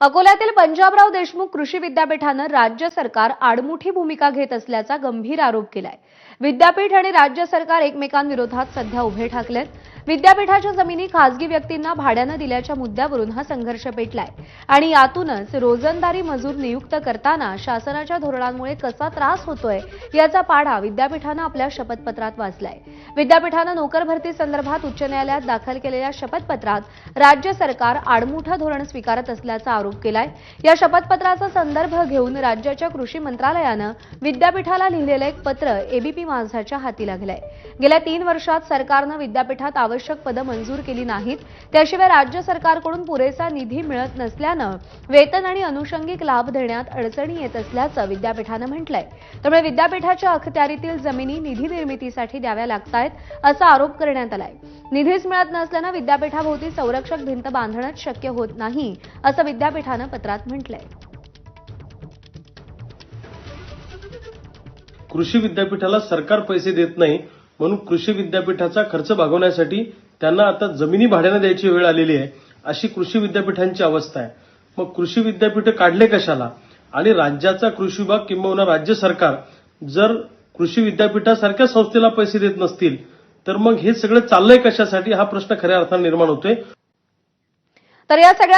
अकोल्यातील पंजाबराव देशमुख कृषी विद्यापीठानं राज्य सरकार आडमुठी भूमिका घेत असल्याचा गंभीर आरोप केलाय. विद्यापीठ आणि राज्य सरकार एकमेकांविरोधात सध्या उभे ठाकलेत. विद्यापीठाच्या जमिनी खासगी व्यक्तींना भाड्यानं दिल्याच्या मुद्द्यावरून हा संघर्ष पेटलाय. आणि यातूनच रोजंदारी मजूर नियुक्त करताना शासनाच्या धोरणांमुळे कसा त्रास होतोय याचा पाढा विद्यापीठानं आपल्या शपथपत्रात वाचलाय. विद्यापीठानं नोकर भरती संदर्भात उच्च न्यायालयात दाखल केलेल्या शपथपत्रात राज्य सरकार आडमुठं धोरण स्वीकारत असल्याचा आरोप केलाय. या शपथपत्राचा संदर्भ घेऊन राज्याच्या कृषी मंत्रालयानं विद्यापीठाला लिहिलेलं एक पत्र एबीपी माझाच्या हाती लागलंय. गेल्या तीन वर्षात सरकारनं विद्यापीठात आवश्यक पदं मंजूर केली नाहीत. त्याशिवाय राज्य सरकारकडून पुरेसा निधी मिळत नसल्यानं वेतन आणि अनुषंगिक लाभ देण्यात अडचणी येत असल्याचं विद्यापीठानं म्हटलंय. त्यामुळे विद्यापीठाच्या अखत्यारीतील जमिनी निधी निर्मितीसाठी द्याव्या लागतायत असा आरोप करण्यात आलाय. निधीच मिळत नसल्यानं विद्यापीठाभोवती संरक्षक भिंत बांधणंच शक्य होत नाही असं विद्यापीठानं पत्रात म्हटलंय. कृषी विद्यापीठाला सरकार पैसे देत नाही म्हणून कृषी विद्यापीठाचा खर्च भागवण्यासाठी त्यांना आता जमिनी भाड्याने द्यायची वेळ आलेली आहे अशी कृषी विद्यापीठांची अवस्था आहे. मग कृषी विद्यापीठ काढले कशाला? आणि राज्याचा कृषी विभाग किंबहुना राज्य सरकार जर कृषी विद्यापीठासारख्या संस्थेला पैसे देत नसतील तर मग हे सगळं चाललंय कशासाठी? हा प्रश्न खऱ्या अर्थाने निर्माण होतोय. तर या सगळ्या